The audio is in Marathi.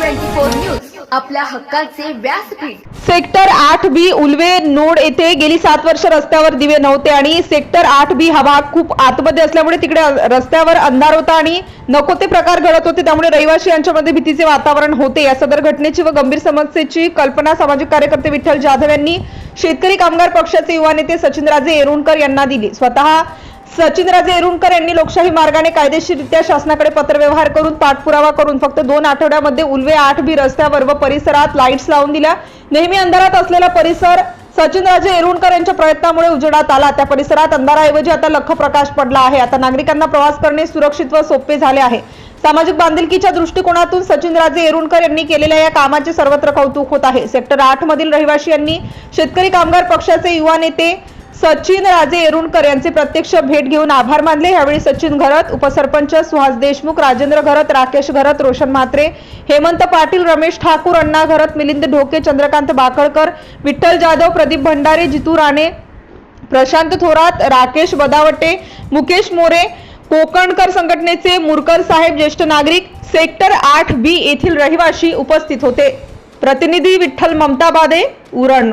फोर न्यूज आपल्या हक्काचे व्यासपीठ. सेक्टर आठ बी उल्वे नोड येथे गेली सात वर्ष रस्त्यावर दिवे नव्हते आणि सेक्टर आठ बी हा भाग खूप आतमध्ये असल्यामुळे तिकडे रस्त्यावर अंधार होता आणि नको ते प्रकार घडत होते. त्यामुळे रहिवासी यांच्यामध्ये भीतीचे वातावरण होते. या सदर घटनेची व गंभीर समस्येची कल्पना सामाजिक कार्यकर्ते विठ्ठल जाधव यांनी शेतकरी कामगार पक्षाचे युवा नेते सचिनराजे येरुणकर यांना दिली. स्वतः सचिनराजे येरुणकर यांनी लोकशाही मार्गाने कायदेशीररित्या शासनाकडे पत्रव्यवहार करून पाठपुरावा करून फक्त दोन आठवड्यामध्ये उल्वे आठ बी रस्त्यावर व परिसरात लाईट्स लावून दिल्या. नेहमी अंधारात असलेला परिसर सचिनराजे एरुणकर यांच्या प्रयत्नामुळे उजेडात आला. त्या परिसरात अंधाराऐवजी आता लख प्रकाश पडला आहे. आता नागरिकांना प्रवास करणे सुरक्षित व सोपे झाले आहे. सामाजिक बांधिलकीच्या दृष्टिकोनातून सचिनराजे येरुणकर यांनी केलेल्या या कामाचे सर्वत्र कौतुक होत आहे. सेक्टर आठ मधील रहिवाशी यांनी शेतकरी कामगार पक्षाचे युवा नेते सचिन राजे येरुणकर यांचे प्रत्यक्ष भेट घेऊन आभार मानले. यावेळी सचिन घरत उपसरपंच सुहास देशमुख राजेंद्र घरत राकेश घरत रोशन म्हात्रे हेमंत पाटील रमेश ठाकूर अण्णा घरत मिलिंद ढोके चंद्रकांत बाकळकर विठ्ठल जाधव प्रदीप भंडारे जितू राणे प्रशांत थोरात राकेश बदावटे मुकेश मोरे कोकणकर संघटनेचे मुरकर साहेब ज्येष्ठ नागरिक सेक्टर आठ बी येथील रहिवाशी उपस्थित होते. प्रतिनिधी विठ्ठल ममताबादे उरण.